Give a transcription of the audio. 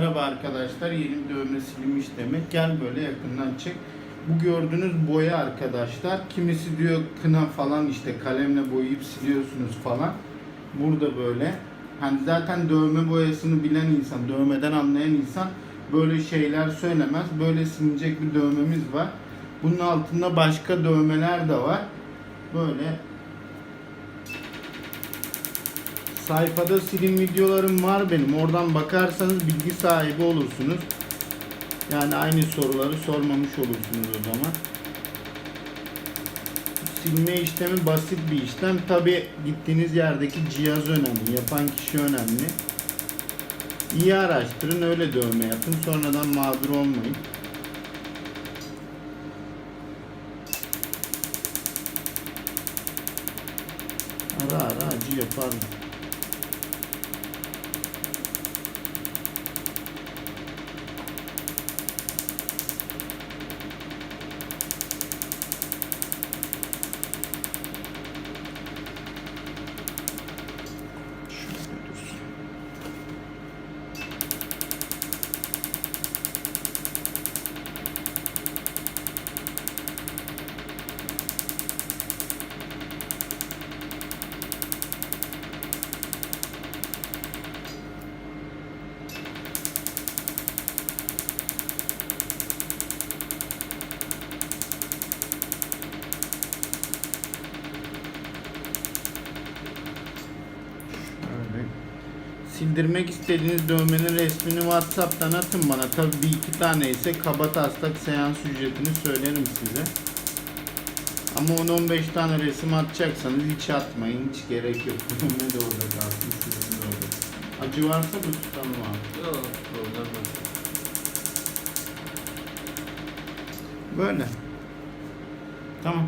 Merhaba arkadaşlar, yeni dövme silinmiş demek. Gel böyle yakından çek. Bu gördüğünüz boya arkadaşlar. Kimisi diyor kına falan işte kalemle boyayıp siliyorsunuz falan. Burada böyle. Hani zaten dövme boyasını bilen insan, dövmeden anlayan insan böyle şeyler söylemez. Böyle silinecek bir dövmemiz var. Bunun altında başka dövmeler de var. Böyle sayfada silim videolarım var benim. Oradan bakarsanız bilgi sahibi olursunuz. Yani aynı soruları sormamış olursunuz o zaman. Silme işlemi basit bir işlem. Tabi gittiğiniz yerdeki cihaz önemli. Yapan kişi önemli. İyi araştırın öyle dövme yapın. Sonradan mağdur olmayın. Ara ara acı yapar. Sildirmek istediğiniz dövmenin resmini WhatsApp'tan atın bana. Tabii bir iki tane ise kaba taslak seans ücretini söylerim size. Ama 10-15 tane resim atacaksanız hiç atmayın. Hiç gerek yok. Dövme de orada kalsın. Sizin de orada. Acı varsa bu tutalım abi. Yok. Böyle. Tamam.